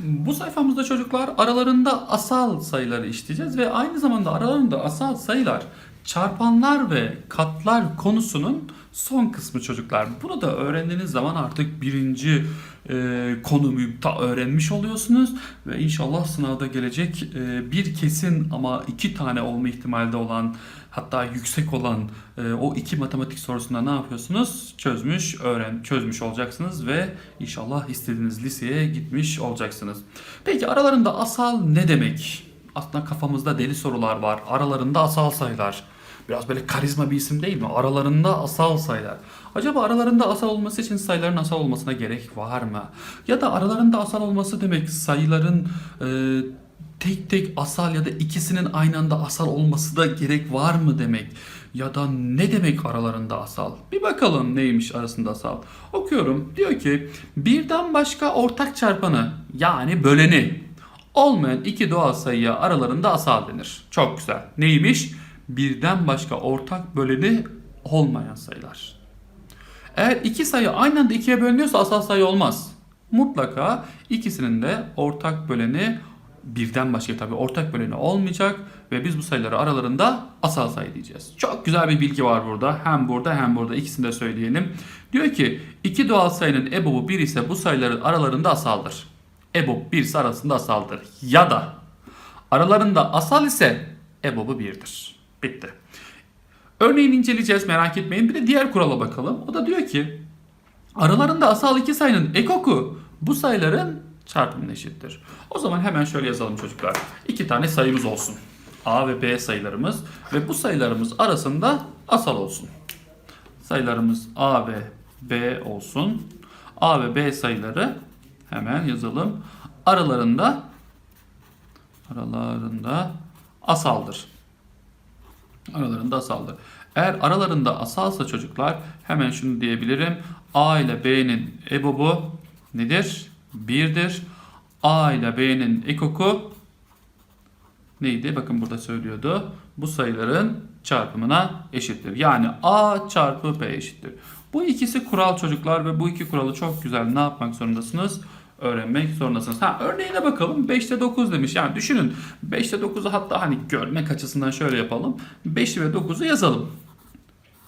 Bu sayfamızda çocuklar aralarında asal sayıları işleyeceğiz ve aynı zamanda aralarında asal sayılar çarpanlar ve katlar konusunun son kısmı çocuklar. Bunu da öğrendiğiniz zaman artık birinci e, konuyu da öğrenmiş oluyorsunuz ve inşallah sınavda gelecek e, bir kesin ama iki tane olma ihtimali olan hatta yüksek olan e, o iki matematik sorusunda ne yapıyorsunuz? Çözmüş, öğren, çözmüş olacaksınız ve inşallah istediğiniz liseye gitmiş olacaksınız. Peki aralarında asal ne demek? Aslında kafamızda deli sorular var. Aralarında asal sayılar. Biraz böyle karizma bir isim değil mi? Aralarında asal sayılar. Acaba aralarında asal olması için sayıların asal olmasına gerek var mı? Ya da aralarında asal olması demek sayıların e, tek tek asal ya da ikisinin aynı anda asal olması da gerek var mı demek? Ya da ne demek aralarında asal? Bir bakalım neymiş arasında asal. Okuyorum. Diyor ki birden başka ortak çarpanı yani böleni olmayan iki doğal sayıya aralarında asal denir. Çok güzel. Neymiş? Birden başka ortak böleni olmayan sayılar. Eğer iki sayı aynı anda ikiye bölünüyorsa asal sayı olmaz. Mutlaka ikisinin de ortak böleni birden başka tabii ortak böleni olmayacak ve biz bu sayıları aralarında asal sayı diyeceğiz. Çok güzel bir bilgi var burada. Hem burada hem burada ikisini de söyleyelim. Diyor ki iki doğal sayının ebobu 1 ise bu sayıların aralarında asaldır. EBOB 1 ise arasında asaldır. Ya da aralarında asal ise EBOB'u 1'dir. Bitti. Örneğin inceleyeceğiz merak etmeyin. Bir de diğer kurala bakalım. O da diyor ki aralarında asal iki sayının ekoku bu sayıların çarpımına eşittir. O zaman hemen şöyle yazalım çocuklar. İki tane sayımız olsun. A ve B sayılarımız ve bu sayılarımız arasında asal olsun. Sayılarımız A ve B olsun. A ve B sayıları hemen yazalım. Aralarında aralarında asaldır. Aralarında asaldır. Eğer aralarında asalsa çocuklar hemen şunu diyebilirim. A ile B'nin ebobu nedir? 1'dir. A ile B'nin ekoku neydi? Bakın burada söylüyordu. Bu sayıların çarpımına eşittir. Yani A çarpı B eşittir. Bu ikisi kural çocuklar ve bu iki kuralı çok güzel ne yapmak zorundasınız? Öğrenmek zorundasınız. Ha örneğine bakalım. 5'te 9 demiş. Yani düşünün 5'te 9'u hatta hani görmek açısından şöyle yapalım. 5'i ve 9'u yazalım.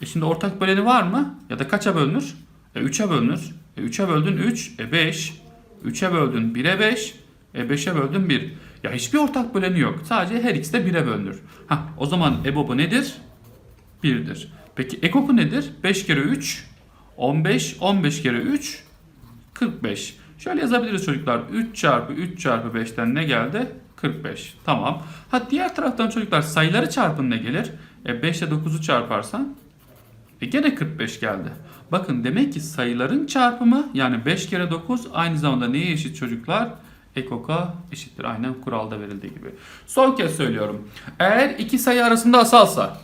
E şimdi ortak böleni var mı? Ya da kaça bölünür? E 3'e bölünür. E 3'e böldün 3, e 5. 3'e böldün 1'e 5, e 5'e böldün 1. Ya hiçbir ortak böleni yok. Sadece her ikisi de 1'e bölünür. Ha o zaman EBOB'u nedir? 1'dir. Peki ekoku nedir? 5 kere 3, 15, 15 kere 3, 45. Şöyle yazabiliriz çocuklar. 3 çarpı 3 çarpı 5'ten ne geldi? 45. Tamam. Ha diğer taraftan çocuklar sayıları çarpın ne gelir? E 5 ile 9'u çarparsan e gene 45 geldi. Bakın demek ki sayıların çarpımı yani 5 kere 9 aynı zamanda neye eşit çocuklar? Ekoka eşittir. Aynen kuralda verildiği gibi. Son kez söylüyorum. Eğer iki sayı arasında asalsa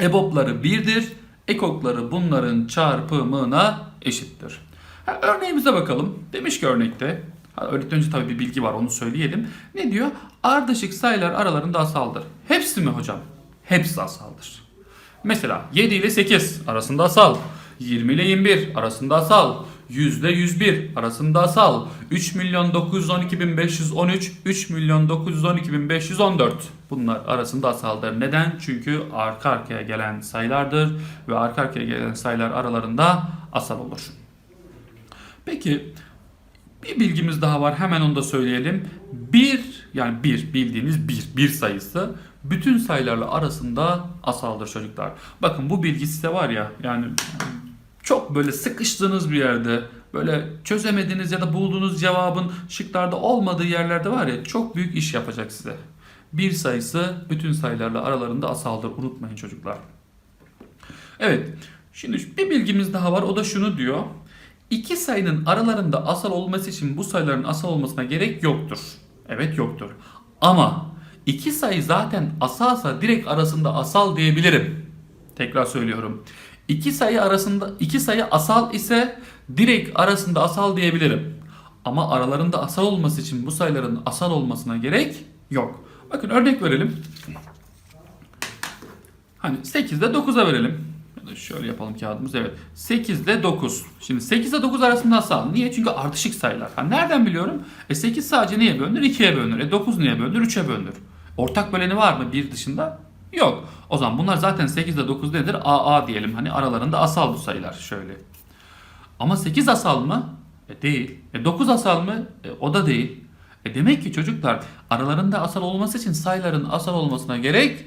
EBOB'ları 1'dir. Ekokları bunların çarpımına eşittir. Ha, örneğimize bakalım. Demiş ki örnekte. Örnekten önce tabii bir bilgi var onu söyleyelim. Ne diyor? Ardışık sayılar aralarında asaldır. Hepsi mi hocam? Hepsi asaldır. Mesela 7 ile 8 arasında asal. 20 ile 21 arasında asal. 100 ile 101 arasında asal. 3 milyon 912 bin 513, 3 milyon 912 bin 514 bunlar arasında asaldır. Neden? Çünkü arka arkaya gelen sayılardır ve arka arkaya gelen sayılar aralarında asal olur. Peki bir bilgimiz daha var hemen onu da söyleyelim. Bir yani bir bildiğiniz bir bir sayısı bütün sayılarla arasında asaldır çocuklar. Bakın bu bilgi size var ya yani çok böyle sıkıştığınız bir yerde böyle çözemediğiniz ya da bulduğunuz cevabın şıklarda olmadığı yerlerde var ya çok büyük iş yapacak size. Bir sayısı bütün sayılarla aralarında asaldır unutmayın çocuklar. Evet şimdi bir bilgimiz daha var o da şunu diyor. İki sayının aralarında asal olması için bu sayıların asal olmasına gerek yoktur. Evet yoktur. Ama iki sayı zaten asalsa direkt arasında asal diyebilirim. Tekrar söylüyorum. İki sayı arasında iki sayı asal ise direkt arasında asal diyebilirim. Ama aralarında asal olması için bu sayıların asal olmasına gerek yok. Bakın örnek verelim. Hani 8'de 9'a verelim. Şöyle yapalım kağıdımız. Evet. 8 ile 9. Şimdi 8 ile 9 arasında asal. Niye? Çünkü ardışık sayılar. Ha, nereden biliyorum? E 8 sadece neye bölünür? 2'ye bölünür. E 9 neye bölünür? 3'e bölünür. Ortak böleni var mı bir dışında? Yok. O zaman bunlar zaten 8 ile 9 nedir? AA diyelim. Hani aralarında asal bu sayılar. Şöyle. Ama 8 asal mı? E değil. E 9 asal mı? E, o da değil. E demek ki çocuklar aralarında asal olması için sayıların asal olmasına gerek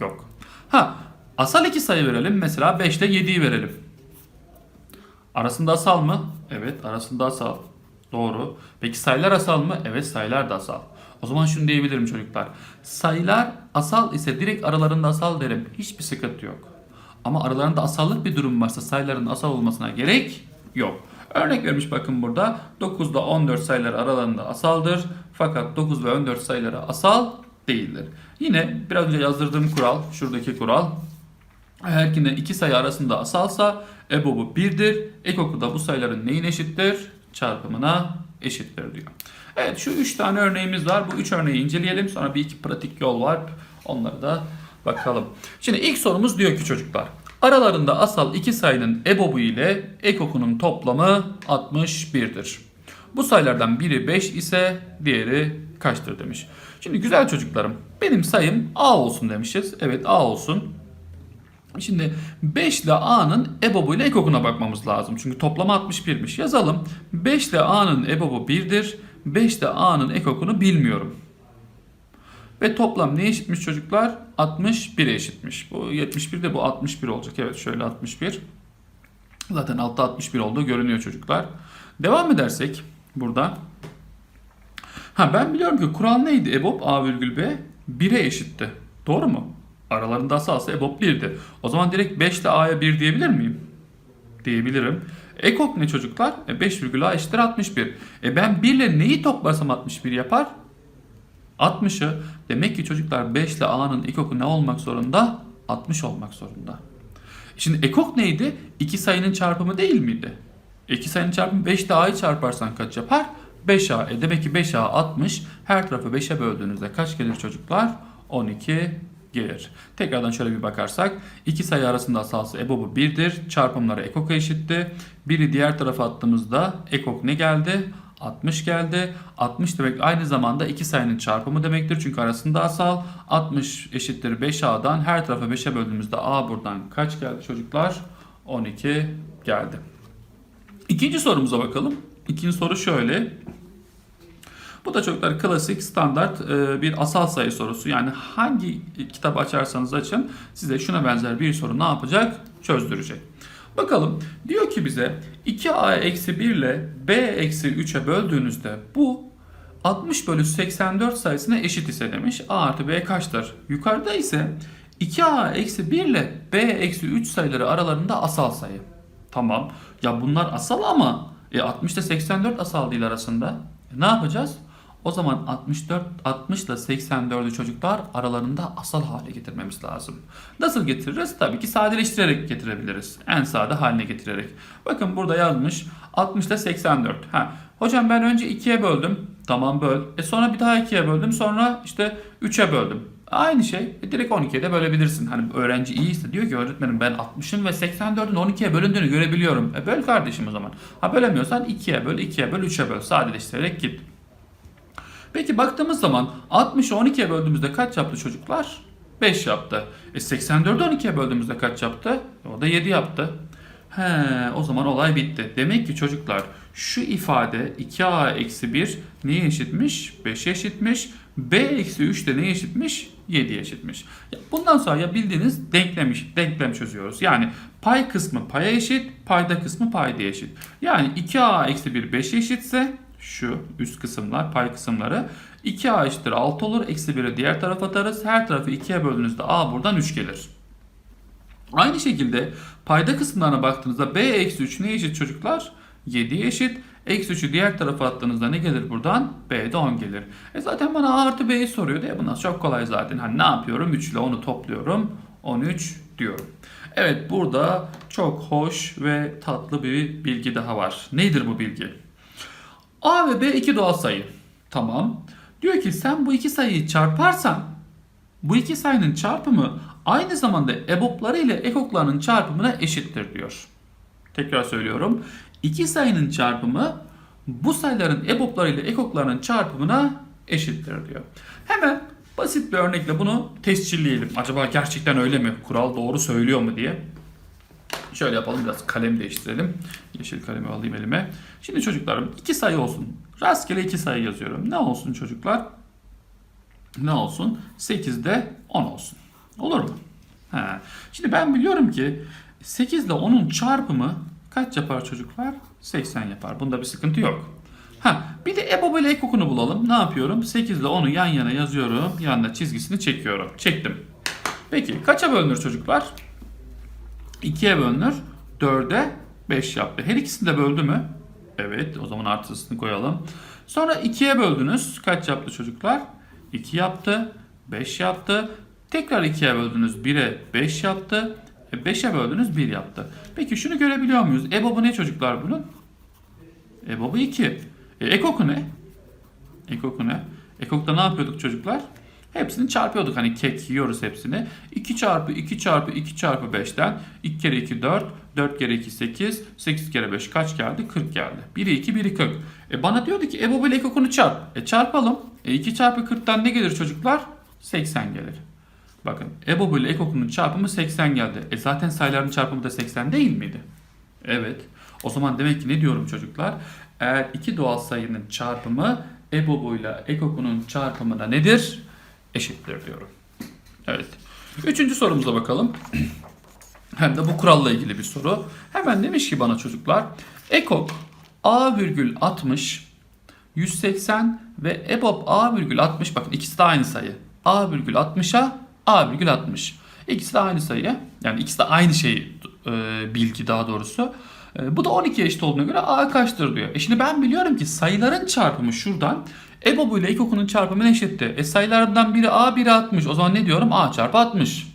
yok. Ha asal iki sayı verelim. Mesela 5 ile 7'yi verelim. Arasında asal mı? Evet arasında asal. Doğru. Peki sayılar asal mı? Evet sayılar da asal. O zaman şunu diyebilirim çocuklar. Sayılar asal ise direkt aralarında asal derim. Hiçbir sıkıntı yok. Ama aralarında asallık bir durum varsa sayıların asal olmasına gerek yok. Örnek vermiş bakın burada 9 ile 14 sayıları aralarında asaldır. Fakat 9 ve 14 sayıları asal değildir. Yine biraz önce yazdırdığım kural, şuradaki kural. Eğer ki iki sayı arasında asalsa EBOB'u 1'dir. Ekoku da bu sayıların neyin eşittir? Çarpımına eşittir diyor. Evet şu 3 tane örneğimiz var. Bu 3 örneği inceleyelim. Sonra bir iki pratik yol var. Onları da bakalım. Şimdi ilk sorumuz diyor ki çocuklar. Aralarında asal iki sayının EBOB'u ile ekokunun toplamı 61'dir. Bu sayılardan biri 5 ise diğeri kaçtır demiş. Şimdi güzel çocuklarım benim sayım A olsun demişiz. Evet A olsun. Şimdi 5 ile A'nın EBOB'u ile ekokuna bakmamız lazım. Çünkü toplamı 61'miş. Yazalım. 5 ile A'nın EBOB'u 1'dir. 5 ile A'nın ekokunu bilmiyorum. Ve toplam ne eşitmiş çocuklar? 61'e eşitmiş. Bu 71 de bu 61 olacak. Evet şöyle 61. Zaten altta 61 olduğu görünüyor çocuklar. Devam edersek burada. Ha ben biliyorum ki kural neydi? EBOB A virgül B 1'e eşitti. Doğru mu? Aralarında asalsa EBOB 1'di. O zaman direkt 5 ile A'ya 1 diyebilir miyim? Diyebilirim. Ekok ne çocuklar? E 5 virgül A eşittir 61. E ben 1 ile neyi toplasam 61 yapar? 60'ı. Demek ki çocuklar 5 ile A'nın ekoku ne olmak zorunda? 60 olmak zorunda. Şimdi ekok neydi? İki sayının çarpımı değil miydi? İki sayının çarpımı 5 ile A'yı çarparsan kaç yapar? 5A. E demek ki 5A 60. Her tarafı 5'e böldüğünüzde kaç gelir çocuklar? 12 gelir. Tekrardan şöyle bir bakarsak. iki sayı arasında asalsı EBOB'u 1'dir. Çarpımları ekoka eşitti. Biri diğer tarafa attığımızda ekok ne geldi? 60 geldi. 60 demek aynı zamanda iki sayının çarpımı demektir. Çünkü arasında asal. 60 eşittir 5A'dan her tarafa 5'e böldüğümüzde A buradan kaç geldi çocuklar? 12 geldi. İkinci sorumuza bakalım. İkinci soru şöyle. Bu da çocuklar klasik standart e, bir asal sayı sorusu. Yani hangi kitabı açarsanız açın size şuna benzer bir soru ne yapacak? Çözdürecek. Bakalım diyor ki bize 2a eksi 1 ile b eksi 3'e böldüğünüzde bu 60 bölü 84 sayısına eşit ise demiş. a artı b kaçtır? Yukarıda ise 2a eksi 1 ile b eksi 3 sayıları aralarında asal sayı. Tamam. Ya bunlar asal ama e 60 ile 84 asal değil arasında. E ne yapacağız? O zaman 64 60 ile 84'ü çocuklar aralarında asal hale getirmemiz lazım. Nasıl getiririz? Tabii ki sadeleştirerek getirebiliriz. En sade haline getirerek. Bakın burada yazmış 60 ile 84. Ha, hocam ben önce 2'ye böldüm. Tamam böl. E sonra bir daha 2'ye böldüm. Sonra işte 3'e böldüm. Aynı şey. E direkt 12'ye de bölebilirsin. Hani öğrenci iyiyse diyor ki öğretmenim ben 60'ın ve 84'ün 12'ye bölündüğünü görebiliyorum. E böl kardeşim o zaman. Ha bölemiyorsan 2'ye böl, 2'ye böl, 3'e böl. Sadeleştirerek git. Peki baktığımız zaman 60'ı 12'ye böldüğümüzde kaç yaptı çocuklar? 5 yaptı. E 84'ü 12'ye böldüğümüzde kaç yaptı? E o da 7 yaptı. He, o zaman olay bitti. Demek ki çocuklar şu ifade 2a eksi 1 neye eşitmiş? 5'e eşitmiş. b eksi 3 de neye eşitmiş? 7'ye eşitmiş. Bundan sonra ya bildiğiniz denklemiş, denklem çözüyoruz. Yani pay kısmı paya eşit, payda kısmı paydaya eşit. Yani 2a eksi 1 5'e eşitse şu üst kısımlar, pay kısımları 2a eşittir 6 olur. Eksi 1'i diğer tarafa atarız. Her tarafı 2'ye böldüğünüzde a buradan 3 gelir. Aynı şekilde payda kısımlarına baktığınızda b eksi 3 ne eşit çocuklar? 7'ye eşit. Eksi 3'ü diğer tarafa attığınızda ne gelir buradan? B'de 10 gelir. E zaten bana A artı B'yi soruyor diye bunlar çok kolay zaten. Hani ne yapıyorum? 3 ile 10'u topluyorum. 13 diyorum. Evet burada çok hoş ve tatlı bir bilgi daha var. Nedir bu bilgi? A ve B iki doğal sayı. Tamam. Diyor ki sen bu iki sayıyı çarparsan bu iki sayının çarpımı aynı zamanda ebopları ile ekoklarının çarpımına eşittir diyor. Tekrar söylüyorum. İki sayının çarpımı bu sayıların ebopları ile ekoklarının çarpımına eşittir diyor. Hemen basit bir örnekle bunu tescilleyelim. Acaba gerçekten öyle mi? Kural doğru söylüyor mu diye. Şöyle yapalım biraz kalem değiştirelim. Yeşil kalemi alayım elime. Şimdi çocuklarım iki sayı olsun. Rastgele iki sayı yazıyorum. Ne olsun çocuklar? Ne olsun? 8'de 10 olsun. Olur mu? Ha. Şimdi ben biliyorum ki 8 ile 10'un çarpımı kaç yapar çocuklar? 80 yapar. Bunda bir sıkıntı yok. Ha, bir de EBOB ile ekokunu bulalım. Ne yapıyorum? 8 ile 10'u yan yana yazıyorum. Yanına çizgisini çekiyorum. Çektim. Peki kaça bölünür çocuklar? 2'ye bölünür. 4'e 5 yaptı. Her ikisini de böldü mü? Evet. O zaman artısını koyalım. Sonra 2'ye böldünüz. Kaç yaptı çocuklar? 2 yaptı. 5 yaptı. Tekrar 2'ye böldünüz. 1'e 5 yaptı. 5'e böldünüz 1 yaptı. Peki şunu görebiliyor muyuz? EBOB'u ne çocuklar bunun? EBOB'u 2. E, ekoku ne? Ekoku ne? Ekok'ta ne yapıyorduk çocuklar? Hepsini çarpıyorduk hani kek yiyoruz hepsini. 2 çarpı 2 çarpı 2 çarpı 5'ten 2 kere 2 4, 4 kere 2 8, 8 kere 5 kaç geldi? 40 geldi. 1'i 2, 1'i 40. E bana diyordu ki EBOB ile ekokunu çarp. E çarpalım. E 2 çarpı 40'tan ne gelir çocuklar? 80 gelir. Bakın EBOB ile ekokunun çarpımı 80 geldi. E zaten sayıların çarpımı da 80 değil miydi? Evet. O zaman demek ki ne diyorum çocuklar? Eğer iki doğal sayının çarpımı EBOB ile ekokunun çarpımına nedir? Eşittir diyorum. Evet. Üçüncü sorumuza bakalım. Hem de bu kuralla ilgili bir soru. Hemen demiş ki bana çocuklar. Ekok A virgül 60 180 ve EBOB A virgül 60 bakın ikisi de aynı sayı. A virgül 60'a A virgül 60. İkisi de aynı sayı. Yani ikisi de aynı şey e, bilgi daha doğrusu. E, bu da 12 eşit olduğuna göre A kaçtır diyor. E şimdi ben biliyorum ki sayıların çarpımı şuradan EBOB ile ekokunun çarpımı eşitti. E sayılardan biri A biri 60. O zaman ne diyorum? A çarpı 60.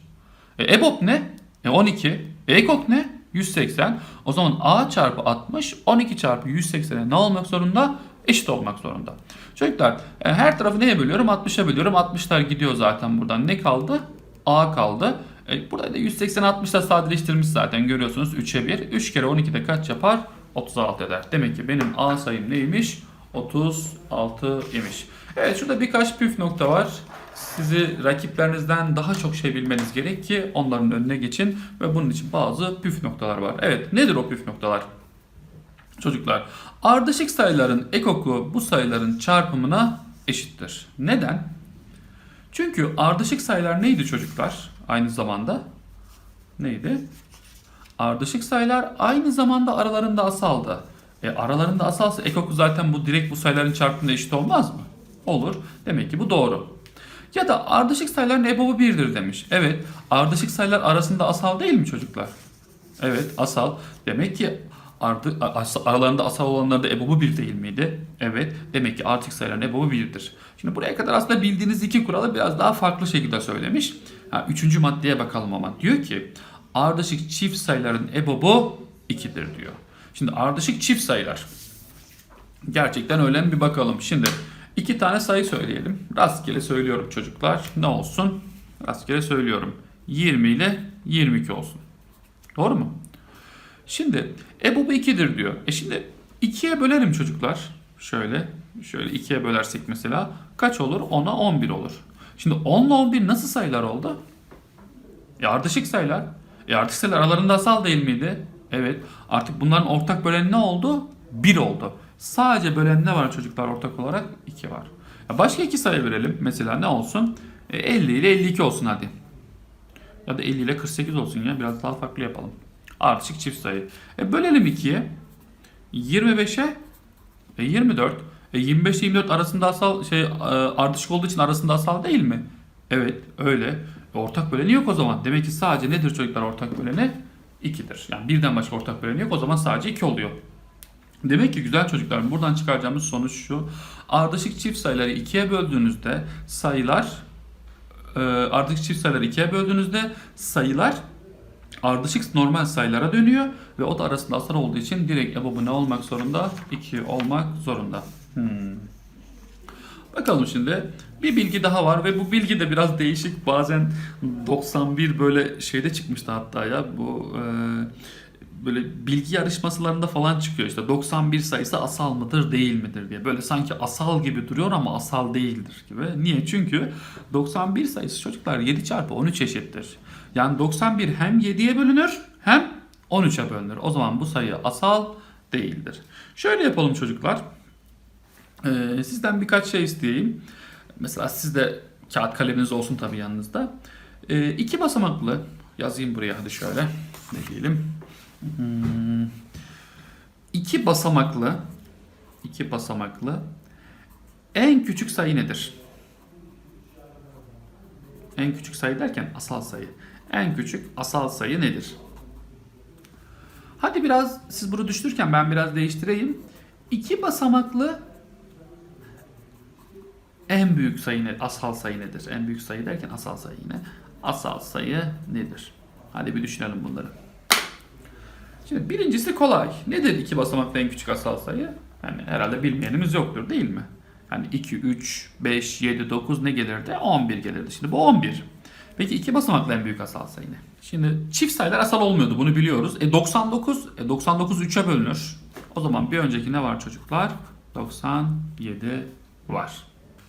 E EBOB ne? E 12. E ekok ne? 180. O zaman A çarpı 60 12 çarpı 180'e ne olmak zorunda? Eşit olmak zorunda. Çocuklar e, her tarafı neye bölüyorum? 60'a bölüyorum. 60'lar gidiyor zaten buradan. Ne kaldı? A kaldı. E, burada da 180 60'la sadeleştirmiş zaten görüyorsunuz 3'e 1. 3 kere 12'de kaç yapar? 36 eder. Demek ki benim A sayım neymiş? 36 imiş. Evet şurada birkaç püf nokta var. Sizi rakiplerinizden daha çok şey bilmeniz gerek ki onların önüne geçin ve bunun için bazı püf noktalar var. Evet nedir o püf noktalar? Çocuklar ardışık sayıların ekoku bu sayıların çarpımına eşittir. Neden? Çünkü ardışık sayılar neydi çocuklar? Aynı zamanda neydi? Ardışık sayılar aynı zamanda aralarında asaldı. E aralarında asalsa ekoku zaten bu direkt bu sayıların çarpımına eşit olmaz mı? Olur. Demek ki bu doğru. Ya da ardışık sayıların ebobu 1'dir demiş. Evet. Ardışık sayılar arasında asal değil mi çocuklar? Evet asal. Demek ki ardı, aralarında asal olanlar da ebobu 1 değil miydi? Evet. Demek ki ardışık sayıların ebobu 1'dir. Şimdi buraya kadar aslında bildiğiniz iki kuralı biraz daha farklı şekilde söylemiş. Ha, üçüncü maddeye bakalım ama. Diyor ki ardışık çift sayıların ebobu 2'dir diyor. Şimdi ardışık çift sayılar. Gerçekten öyle mi bir bakalım. Şimdi iki tane sayı söyleyelim. Rastgele söylüyorum çocuklar. Ne olsun? Rastgele söylüyorum. 20 ile 22 olsun. Doğru mu? Şimdi EBOB 2'dir diyor. E şimdi 2'ye bölerim çocuklar. Şöyle. Şöyle 2'ye bölersek mesela kaç olur? 10'a 11 olur. Şimdi 10 ile 11 nasıl sayılar oldu? E ardışık sayılar. E sayılar aralarında asal değil miydi? Evet. Artık bunların ortak böleni ne oldu? 1 oldu. Sadece bölen ne var çocuklar ortak olarak? 2 var. Ya başka iki sayı verelim. Mesela ne olsun? E 50 ile 52 olsun hadi. Ya da 50 ile 48 olsun ya. Biraz daha farklı yapalım. Ardışık çift sayı. E bölelim 2'ye. 25'e e 24. E 25 ile 24 arasında asal şey e, olduğu için arasında asal değil mi? Evet öyle. E ortak böleni yok o zaman. Demek ki sadece nedir çocuklar ortak böleni? 2'dir. Yani birden başka ortak böleni yok. O zaman sadece 2 oluyor. Demek ki güzel çocuklar buradan çıkaracağımız sonuç şu. Ardışık çift sayıları ikiye böldüğünüzde sayılar e, ardışık çift sayıları ikiye böldüğünüzde sayılar ardışık normal sayılara dönüyor ve o da arasında asal olduğu için direkt EBOB'u ne olmak zorunda? 2 olmak zorunda. Hmm. Bakalım şimdi. Bir bilgi daha var ve bu bilgi de biraz değişik. Bazen 91 böyle şeyde çıkmıştı hatta ya. Bu e, böyle bilgi yarışmalarında falan çıkıyor işte 91 sayısı asal mıdır değil midir diye. Böyle sanki asal gibi duruyor ama asal değildir gibi. Niye? Çünkü 91 sayısı çocuklar 7 çarpı 13 eşittir. Yani 91 hem 7'ye bölünür hem 13'e bölünür. O zaman bu sayı asal değildir. Şöyle yapalım çocuklar. Ee, sizden birkaç şey isteyeyim. Mesela sizde kağıt kaleminiz olsun tabii yanınızda. Ee, iki basamaklı yazayım buraya hadi şöyle. Ne diyelim? Hmm, iki basamaklı iki basamaklı en küçük sayı nedir? En küçük sayı derken asal sayı. En küçük asal sayı nedir? Hadi biraz siz bunu düşünürken ben biraz değiştireyim. İki basamaklı en büyük sayı ne? Asal sayı nedir? En büyük sayı derken asal sayı yine. Asal sayı nedir? Hadi bir düşünelim bunları. Şimdi birincisi kolay. Nedir iki basamaklı en küçük asal sayı? Yani herhalde bilmeyenimiz yoktur değil mi? Yani 2, 3, 5, 7, 9 ne gelirdi? 11 gelirdi. Şimdi bu 11. Peki iki basamaklı en büyük asal sayı ne? Şimdi çift sayılar asal olmuyordu bunu biliyoruz. E 99, e 99 3'e bölünür. O zaman bir önceki ne var çocuklar? 97 var.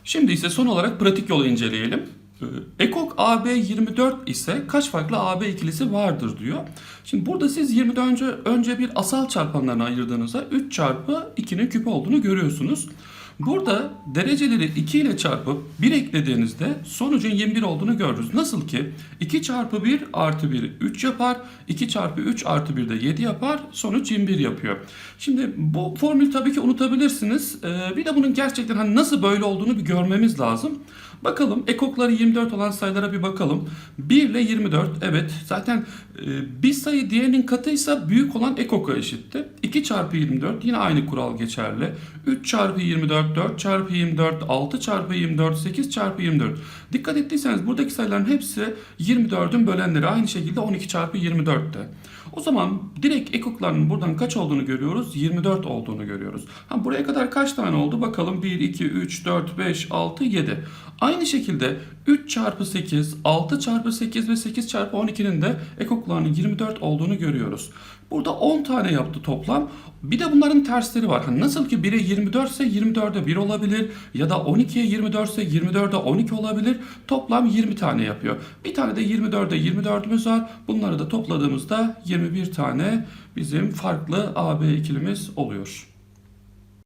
Şimdi ise son olarak pratik yolu inceleyelim. Ee, Ekok AB 24 ise kaç farklı AB ikilisi vardır diyor. Şimdi burada siz 24 önce, önce bir asal çarpanlarına ayırdığınızda 3 çarpı 2'nin küpü olduğunu görüyorsunuz. Burada dereceleri 2 ile çarpıp 1 eklediğinizde sonucun 21 olduğunu görürüz. Nasıl ki 2 çarpı 1 artı 1 3 yapar, 2 çarpı 3 artı 1 de 7 yapar, sonuç 21 yapıyor. Şimdi bu formülü tabii ki unutabilirsiniz. Ee, bir de bunun gerçekten hani nasıl böyle olduğunu bir görmemiz lazım. Bakalım ekokları 24 olan sayılara bir bakalım. 1 ile 24 evet zaten e, bir sayı diğerinin katıysa büyük olan ekoka eşitti. 2 çarpı 24 yine aynı kural geçerli. 3 çarpı 24 4 çarpı 24 6 çarpı 24 8 çarpı 24. Dikkat ettiyseniz buradaki sayıların hepsi 24'ün bölenleri aynı şekilde 12 çarpı 24'te. O zaman direkt ekoklarının buradan kaç olduğunu görüyoruz? 24 olduğunu görüyoruz. Ha, buraya kadar kaç tane oldu? Bakalım 1, 2, 3, 4, 5, 6, 7. Aynı şekilde 3 çarpı 8, 6 çarpı 8 ve 8 çarpı 12'nin de ekoklarının 24 olduğunu görüyoruz. Burada 10 tane yaptı toplam. Bir de bunların tersleri var. Hani nasıl ki 1'e 24 ise 24'e 1 olabilir ya da 12'ye 24 ise 24'e 12 olabilir. Toplam 20 tane yapıyor. Bir tane de 24'e 24'ümüz var. Bunları da topladığımızda 21 tane bizim farklı AB ikilimiz oluyor.